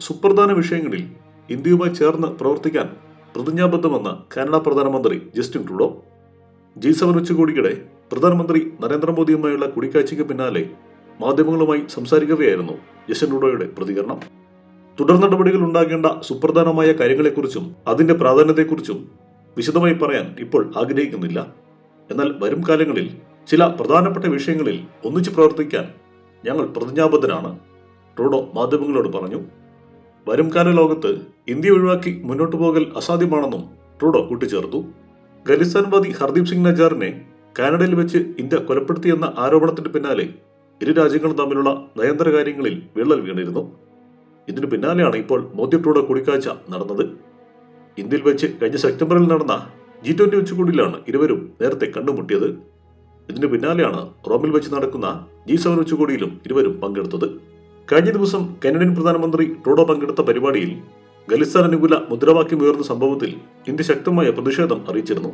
സുപ്രധാന വിഷയങ്ങളിൽ ഇന്ത്യയുമായി ചേർന്ന് പ്രവർത്തിക്കാൻ പ്രതിജ്ഞാബദ്ധമെന്ന് കാനഡ പ്രധാനമന്ത്രി ജസ്റ്റിൻ ട്രൂഡോ ജി സെവൻ ഉച്ചകോടിക്കിടെ പ്രധാനമന്ത്രി നരേന്ദ്രമോദിയുമായുള്ള കൂടിക്കാഴ്ചയ്ക്ക് പിന്നാലെ മാധ്യമങ്ങളുമായി സംസാരിക്കുകയായിരുന്നു ജസ്റ്റിൻ ട്രൂഡോയുടെ പ്രതികരണം. തുടർ നടപടികൾ ഉണ്ടാകേണ്ട സുപ്രധാനമായ കാര്യങ്ങളെക്കുറിച്ചും അതിന്റെ പ്രാധാന്യത്തെക്കുറിച്ചും വിശദമായി പറയാൻ ഇപ്പോൾ ആഗ്രഹിക്കുന്നില്ല. എന്നാൽ വരും കാലങ്ങളിൽ ചില പ്രധാനപ്പെട്ട വിഷയങ്ങളിൽ ഒന്നിച്ചു പ്രവർത്തിക്കാൻ ഞങ്ങൾ പ്രതിജ്ഞാബദ്ധരാണ് ട്രൂഡോ മാധ്യമങ്ങളോട് പറഞ്ഞു. വരും കാല ലോകത്ത് ഇന്ത്യ ഒഴിവാക്കി മുന്നോട്ടു പോകൽ അസാധ്യമാണെന്നും ട്രൂഡോ കൂട്ടിച്ചേർത്തു. ഖലിസ്ഥാൻവാദി ഹർദീപ് സിംഗ് നജാറിനെ കാനഡയിൽ വെച്ച് ഇന്ത്യ കൊലപ്പെടുത്തിയെന്ന ആരോപണത്തിന് പിന്നാലെ ഇരു രാജ്യങ്ങളും തമ്മിലുള്ള നയതന്ത്ര കാര്യങ്ങളിൽ വിള്ളൽ വീണിരുന്നു. ഇതിനു പിന്നാലെയാണ് ഇപ്പോൾ മോദി ട്രൂഡോ കൂടിക്കാഴ്ച നടന്നത്. ഇന്ത്യയിൽ വെച്ച് കഴിഞ്ഞ സെപ്റ്റംബറിൽ നടന്ന ജി ട്വന്റി ഉച്ചകോടിയിലാണ് ഇരുവരും നേരത്തെ കണ്ടുമുട്ടിയത് ഇതിനു പിന്നാലെയാണ് റോമിൽ വെച്ച് നടക്കുന്ന ജി സെവൻ ഉച്ചകോടിയിലും ഇരുവരും പങ്കെടുത്തത്. കഴിഞ്ഞ ദിവസം കനഡിയൻ പ്രധാനമന്ത്രി ട്രൂഡോ പങ്കെടുത്ത പരിപാടിയിൽ ഖലിസ്ഥാൻ അനുകൂല മുദ്രാവാക്യം ഉയർന്ന സംഭവത്തിൽ ഇന്ത്യ ശക്തമായ പ്രതിഷേധം അറിയിച്ചിരുന്നു.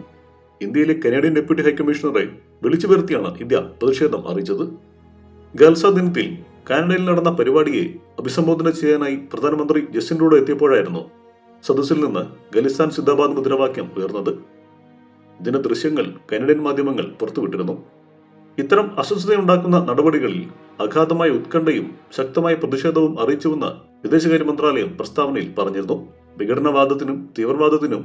ഇന്ത്യയിലെ കനേഡിയൻ ഡെപ്യൂട്ടി ഹൈക്കമ്മീഷണറെ വിളിച്ചു വരുത്തിയാണ് ഇന്ത്യ പ്രതിഷേധം അറിയിച്ചത്. ഖൽസ ദിനത്തിൽ കാനഡയിൽ നടന്ന പരിപാടിയെ അഭിസംബോധന ചെയ്യാനായി പ്രധാനമന്ത്രി ജസ്റ്റിൻ ട്രൂഡോ എത്തിയപ്പോഴായിരുന്നു സദസ്സിൽ നിന്ന് ഖലിസ്ഥാൻ സിദ്ധാബാദ് മുദ്രാവാക്യം ഉയർന്നത്. ഇതിന്റെ ദൃശ്യങ്ങൾ കനേഡിയൻ മാധ്യമങ്ങൾ പുറത്തുവിട്ടിരുന്നു. ഇത്തരം അസ്വസ്ഥതയുണ്ടാക്കുന്ന നടപടികളിൽ അഗാധമായ ഉത്കണ്ഠയും ശക്തമായ പ്രതിഷേധവും അറിയിച്ചുവെന്ന് വിദേശകാര്യ മന്ത്രാലയം പ്രസ്താവനയിൽ പറഞ്ഞിരുന്നു. വിഘടനവാദത്തിനും തീവ്രവാദത്തിനും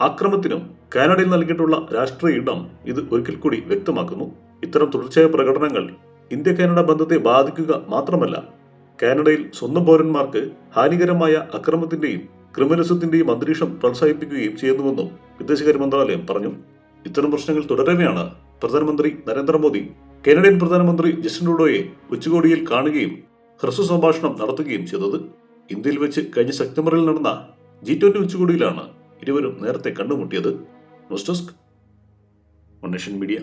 ആക്രമത്തിനും കാനഡയിൽ നൽകിയിട്ടുള്ള രാഷ്ട്രീയ ഇടം ഇത് ഒരിക്കൽ കൂടി വ്യക്തമാക്കുന്നു. ഇത്തരം തുടർച്ചയായ പ്രകടനങ്ങൾ ഇന്ത്യ കാനഡ ബന്ധത്തെ ബാധിക്കുക മാത്രമല്ല കാനഡയിൽ സ്വന്തം പൗരന്മാർക്ക് ഹാനികരമായ അക്രമത്തിന്റെയും ക്രിമിനലിസത്തിന്റെയും അന്തരീക്ഷം പ്രോത്സാഹിപ്പിക്കുകയും ചെയ്യുന്നുവെന്നും വിദേശകാര്യ മന്ത്രാലയം പറഞ്ഞു. ഇത്തരം പ്രശ്നങ്ങൾ തുടരവെയാണ് പ്രധാനമന്ത്രി നരേന്ദ്രമോദി കനഡിയൻ പ്രധാനമന്ത്രി ജസ്റ്റിൻ ട്രൂഡോയെ ഉച്ചകോടിയിൽ കാണുകയും ഹ്രസ്വ സംഭാഷണം നടത്തുകയും ചെയ്തത് ഇന്ത്യയിൽ വെച്ച് കഴിഞ്ഞ സെപ്റ്റംബറിൽ നടന്ന ജി ട്വന്റി ഉച്ചകോടിയിലാണ് ഇരുവരും നേരത്തെ കണ്ടുമുട്ടിയത്. News desk media.